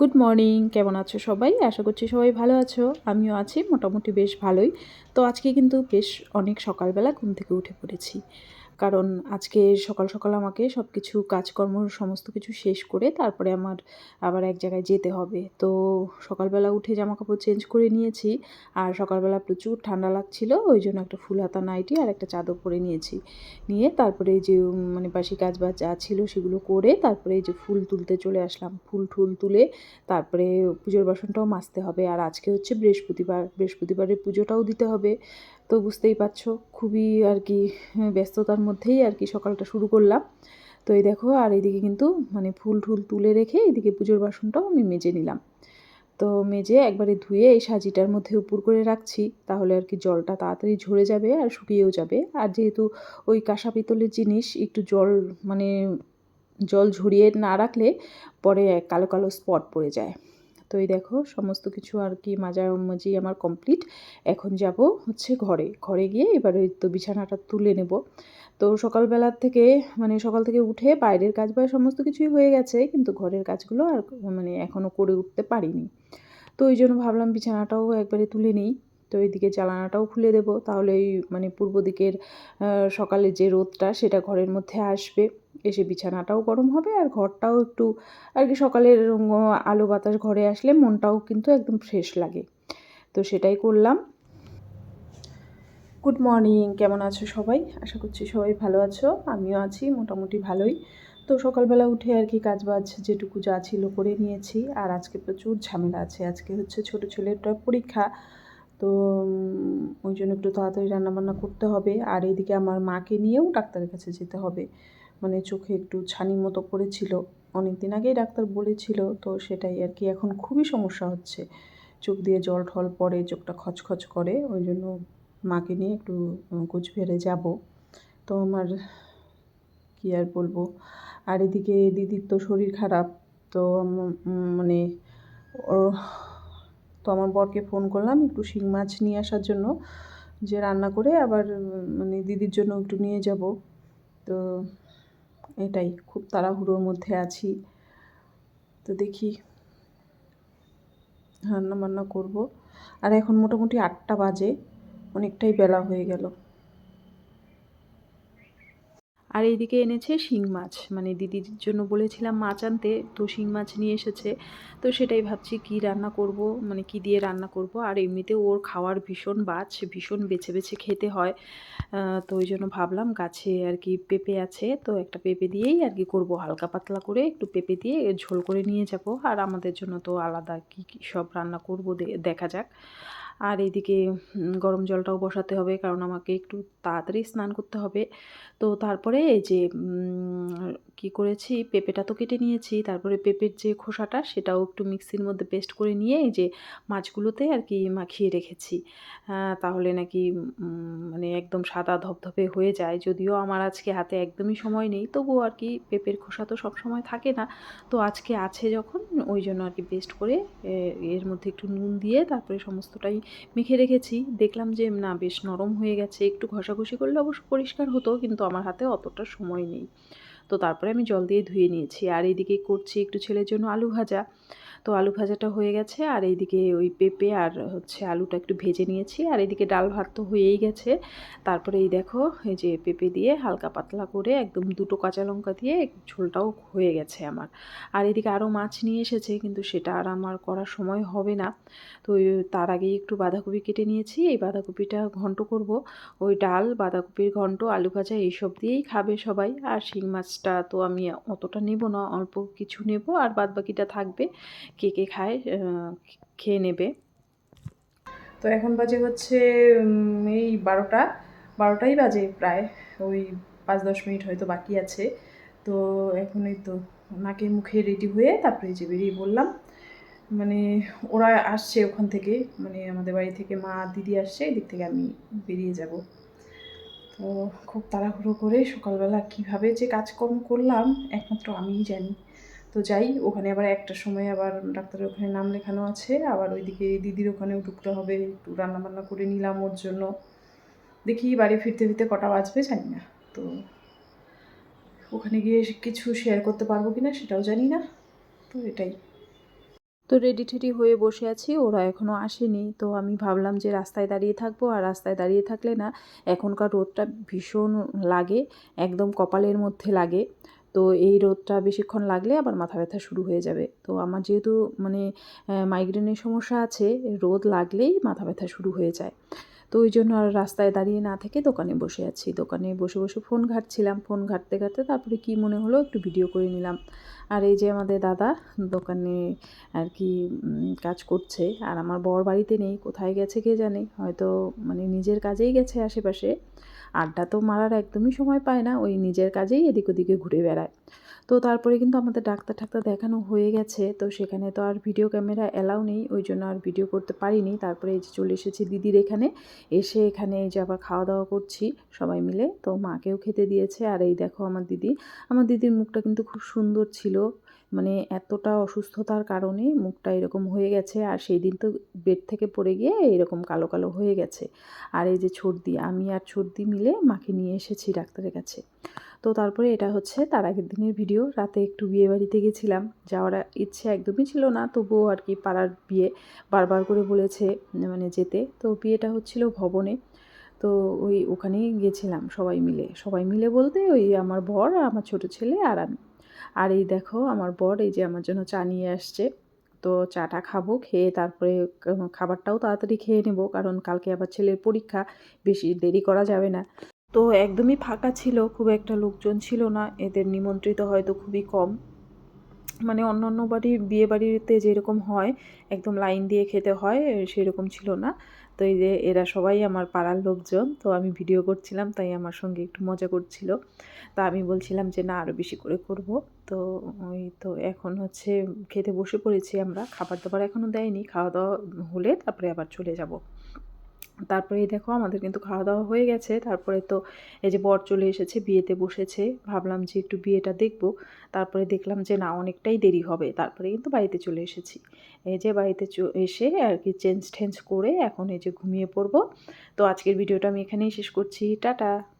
Good morning কেমন আছো সবাই? আশা করছি সবাই ভালো আছো। আমিও আছি, মোটামুটি বেশ ভালোই। তো আজকে কিন্তু বেশ অনেক সকালবেলা ঘুম থেকে উঠে পড়েছি। কারণ আজকে সকাল সকাল আমাকে সব কিছু কাজকর্ম সমস্ত কিছু শেষ করে তারপরে আমার আবার এক জায়গায় যেতে হবে। তো সকালবেলা উঠে জামা কাপড় চেঞ্জ করে নিয়েছি আর সকালবেলা প্রচুর ঠান্ডা লাগছিল, ওই জন্য একটা ফুল হাতা নাইটি আর একটা চাদর পরে নিয়েছি। নিয়ে তারপরে যে মানে বাসি কাজ বাজ যা ছিল সেগুলো করে তারপরে এই যে ফুল তুলতে চলে আসলাম। ফুল ঠুল তুলে তারপরে পুজোর বাসনটাও মাজতে হবে। আর আজকে হচ্ছে বৃহস্পতিবার, বৃহস্পতিবারের পুজোটাও দিতে হবে। তো বুঝতেই পারছ, খুবই আর কি ব্যস্ততার মধ্যেই আর কি সকালটা শুরু করলাম। তো এই দেখো, আর এইদিকে কিন্তু মানে ফুল ঠুল তুলে রেখে এদিকে পুজোর বাসনটাও আমি মেজে নিলাম। তো মেজে একবারে ধুয়ে এই সাজিটার মধ্যে উপর করে রাখছি, তাহলে আর কি জলটা তাড়াতাড়ি ঝরে যাবে আর শুকিয়েও যাবে। আর যেহেতু ওই কাঁসা পিতলের জিনিস, একটু জল মানে জল ঝরিয়ে না রাখলে পরে কালো কালো স্পট পড়ে যায়। তো এই দেখো, সমস্ত কিছু আর কি মাঝামাঝি আমার কমপ্লিট এখন যাব হচ্ছে ঘরে। ঘরে গিয়ে এবার ওই তো বিছানাটা তুলে নেব। তো সকালবেলার থেকে মানে সকাল থেকে উঠে বাইরের কাজ বা সমস্ত কিছুই হয়ে গেছে, কিন্তু ঘরের কাজগুলো আর মানে এখনও করে উঠতে পারিনি। তো ওই জন্য ভাবলাম বিছানাটাও একবারে তুলে নিই। তো এইদিকে জ্বালানাটাও খুলে দেব তাহলে এই মানে পূর্ব দিকের সকালে যে রোদটা, সেটা ঘরের মধ্যে আসবে। এসে বিছানাটাও গরম হবে আর ঘরটাও একটু আর কি সকালের আলো বাতাস ঘরে আসলে মনটাও কিন্তু একদম ফ্রেশ লাগে। তো সেটাই করলাম। গুড মর্নিং, কেমন আছো সবাই? আশা করছি সবাই ভালো আছো, আমিও আছি মোটামুটি ভালোই। তো সকালবেলা উঠে আর কি কাজবাজ যেটুকু যা ছিল করে নিয়েছি আর আজকে প্রচুর ঝামেলা আছে। আজকে হচ্ছে ছোট ছেলেটার পরীক্ষা। তো ওই জন্য একটু তাড়াতাড়ি রান্নাবান্না করতে হবে। আর এইদিকে আমার মাকে নিয়েও ডাক্তারের কাছে যেতে হবে। মানে চোখে একটু ছানি মতো পড়েছিল। অনেক দিন আগেই ডাক্তার বলেছিল, তো সেটাই আর কি। এখন খুবই সমস্যা হচ্ছে। চোখ দিয়ে জল ঠল পড়ে, চোখটা খচখচ করে, ওই জন্য মাকে নিয়ে একটু কুচবিহারে যাব। তো আমার, কী আর বলব? আর এদিকে দিদির তো শরীর খারাপ, তো মানে তো আমার বরকে ফোন করলাম একটু শিং মাছ নিয়ে আসার জন্য, যে রান্না করে আবার মানে দিদির জন্য একটু নিয়ে যাব। তো এটাই, খুব তাড়াহুড়োর মধ্যে আছি। তো দেখি রান্না বান্না করব। আর এখন মোটামুটি আটটা বাজে, অনেকটাই বেলা হয়ে গেল। আর এইদিকে এনেছে শিং মাছ। মানে দিদির জন্য বলেছিলাম মাছ আনতে, তো শিং মাছ নিয়ে এসেছে। তো সেটাই ভাবছি কি রান্না করব মানে কি দিয়ে রান্না করব। আর এমনিতে ওর খাওয়ার ভীষণ বাছ ভীষণ বেছে বেছে খেতে হয়। তো ওই জন্য ভাবলাম গাছে আর কি পেঁপে আছে, তো একটা পেঁপে দিয়েই আর কি করব। হালকা পাতলা করে একটু পেঁপে দিয়ে ঝোল করে নিয়ে যাব। আর আমাদের জন্য তো আলাদা কি, কী সব রান্না করব দেখা যাক। আর এইদিকে গরম জলটাও বসাতে হবে, কারণ আমাকে একটু তাড়াতাড়ি স্নান করতে হবে। তো তারপরে এই যে কি করেছি, পেঁপেটা তো কেটে নিয়েছি, তারপরে পেঁপের যে খোসাটা, সেটাও একটু মিক্সির মধ্যে পেস্ট করে নিয়ে এই যে মাছগুলোতে আর কি মাখিয়ে রেখেছি। তাহলে নাকি মানে একদম সাদা ধপধপে হয়ে যায়, যদিও আমার আজকে হাতে একদমই সময় নেই, তবুও আর কি পেঁপের খোসা তো সব সময় থাকে না। তো আজকে আছে যখন, ওই জন্য আর কি পেস্ট করে এর মধ্যে একটু নুন দিয়ে তারপরে সমস্তটাই মেখে রেখেছি। দেখলাম যে, না, বেশ নরম হয়ে গেছে। একটু ঘষাঘষি করলে অবশ্য পরিষ্কার হতো, কিন্তু আমার হাতে অতটা সময় নেই। তো তারপরে আমি জল দিয়ে ধুয়ে নিয়েছি। আর এইদিকে করছি একটু ছেলের জন্য আলু ভাজা। তো আলু ভাজাটা হয়ে গেছে। আর এইদিকে ওই পেঁপে আর হচ্ছে আলুটা একটু ভেজে নিয়েছি। আর এইদিকে ডাল ভাত তো হয়েই গেছে। তারপরে এই দেখো, এই যে পেঁপে দিয়ে হালকা পাতলা করে একদম দুটো কাঁচা লঙ্কা দিয়ে ঝোলটাও হয়ে গেছে আমার। আর এদিকে আরও মাছ নিয়ে এসেছে, কিন্তু সেটা আর আমার করার সময় হবে না। তো তার আগেই একটু বাঁধাকপি কেটে নিয়েছি। এই বাঁধাকপিটা ঘন্ট করব। ওই ডাল, বাঁধাকপির ঘন্ট, আলু ভাজা এইসব দিয়েই খাবে সবাই। আর শিং মাছটা তো আমি অতটা নেব না, অল্প কিছু নেব। আর বাদ বাকিটা থাকবে। কে কে খায় খেয়ে নেবে। তো এখন বাজে হচ্ছে এই বারোটা, বারোটাই বাজে প্রায়, ওই পাঁচ দশ মিনিট হয়তো বাকি আছে। তো এখন এই তো নাকে মুখে রেডি হয়ে তারপরে যে বেরিয়ে বললাম মানে ওরা আসছে ওখান থেকে মানে আমাদের বাড়ি থেকে মা, দিদি আসছে, এদিক থেকে আমি বেরিয়ে যাব। তো খুব তাড়াহুড়ো করে সকালবেলা কীভাবে যে কাজকর্ম করলাম, একমাত্র আমিই জানি। তো যাই, ওখানে আবার একটা সময় আবার ডাক্তারের ওখানে নাম লেখানো আছে। আবার ওইদিকে দিদির ওখানেও ঢুকতে হবে, একটু রান্নাবান্না করে নিলাম ওর জন্য। দেখি বাড়ি ফিরতে ফিরতে কটা বাজবে জানি না। তো ওখানে গিয়ে কিছু শেয়ার করতে পারব কি না সেটাও জানি না। তো এটাই। তো রেডি টেডি হয়ে বসে আছি, ওরা এখনও আসেনি। তো আমি ভাবলাম যে রাস্তায় দাঁড়িয়ে থাকব, আর রাস্তায় দাঁড়িয়ে থাকলে না, এখনকার রোদটা ভীষণ লাগে, একদম কপালের মধ্যে লাগে। তো এই রোদটা বেশিক্ষণ লাগলে আবার মাথা ব্যথা শুরু হয়ে যাবে। তো আমার যেহেতু মানে মাইগ্রেনের সমস্যা আছে, রোদ লাগলেই মাথা ব্যথা শুরু হয়ে যায়। তো ওই জন্য আর রাস্তায় দাঁড়িয়ে না থেকে দোকানে বসে আছি। দোকানে বসে বসে ফোন ঘাটছিলাম। ফোন ঘাটতে ঘাটতে তারপরে কি মনে হলো একটু ভিডিও করে নিলাম। আর এই যে আমাদের দাদা দোকানে আর কি কাজ করছে। আর আমার বর বাড়িতে নেই, কোথায় গেছে কে জানে? হয়তো মানে নিজের কাজেই গেছে আশেপাশে। আড্ডা তো মারার একদমই সময় পায় না, ওই নিজের কাজেই এদিক ওদিকে ঘুরে বেড়ায়। তো তারপরে কিন্তু আমাদের ডাক্তার টাক্তার দেখানো হয়ে গেছে, তো সেখানে তো আর ভিডিও ক্যামেরা অ্যালাউ নেই, ওই জন্য আর ভিডিও করতে পারিনি। তারপরে এই যে চলে এসেছি দিদির এখানে, এসে এখানে এই যে আবার খাওয়া দাওয়া করছি সবাই মিলে। তো মাকেও খেতে দিয়েছে, আর এই দেখো আমার দিদি, আমার দিদির মুখটা কিন্তু খুব সুন্দর ছিল। মানে এতটা অসুস্থতার কারণে মুখটা এরকম হয়ে গেছে আর সেই দিন তো বেড থেকে পড়ে গিয়ে এরকম কালো কালো হয়ে গেছে। আর এই যে ছর্দি, আমি আর ছর্দি মিলে মাকে নিয়ে এসেছি ডাক্তারের কাছে। তো তারপরে এটা হচ্ছে তার আগের দিনের ভিডিও রাতে একটু বিয়ে বাড়িতে গেছিলাম। যাওয়ার ইচ্ছে একদমই ছিল না, তবুও আর কি পাড়ার বিয়ে বারবার করে বলেছে মানে যেতে। তো বিয়েটা হচ্ছিল ভবনে। তো ওই ওখানেই গেছিলাম সবাই মিলে। সবাই মিলে বলতে ওই আমার বর, আমার ছোট ছেলে আর আমি। আর এই দেখো, আমার বর এই যে আমার জন্য চা নিয়ে আসছে। তো চাটা খাব, খেয়ে তারপরে খাবারটাও তাড়াতাড়ি খেয়ে নেব, কারণ কালকে আবার ছেলের পরীক্ষা, বেশি দেরি করা যাবে না। তো একদমই ফাঁকা ছিল, খুব একটা লোকজন ছিল না, এদের নিমন্ত্রিত হয়তো খুবই কম। মানে অন্য অন্য বাড়ির, বিয়ে বাড়িতে যেরকম হয়, একদম লাইন দিয়ে খেতে হয়, সেরকম ছিল না। তো এই যে এরা সবাই আমার পাড়ার লোকজন। তো আমি ভিডিও করছিলাম, তাই আমার সঙ্গে একটু মজা করছিল। তা আমি বলছিলাম যে, না আরও বেশি করে করব। তো ওই তো এখন হচ্ছে খেতে বসে পড়েছি আমরা। খাবার দাবার এখনও দেয়নি। খাওয়া দাওয়া হলে তারপরে আবার চলে যাব। তারপরে দেখো আমাদের কিন্তু খাওয়া দাওয়া হয়ে গেছে। তারপরে তো এই যে বর চলে এসেছে, বিয়েতে বসেছে। ভাবলাম যে একটু বিয়েটা দেখব। তারপরে দেখলাম যে না, অনেকটাই দেরি হবে। তারপরে কিন্তু বাড়িতে চলে এসেছি। এই যে বাড়িতে এসে আর কি চেঞ্জ টেঞ্জ করে এখন এই যে ঘুমিয়ে পড়ব। তো আজকের ভিডিওটা আমি এখানেই শেষ করছি। টাটা!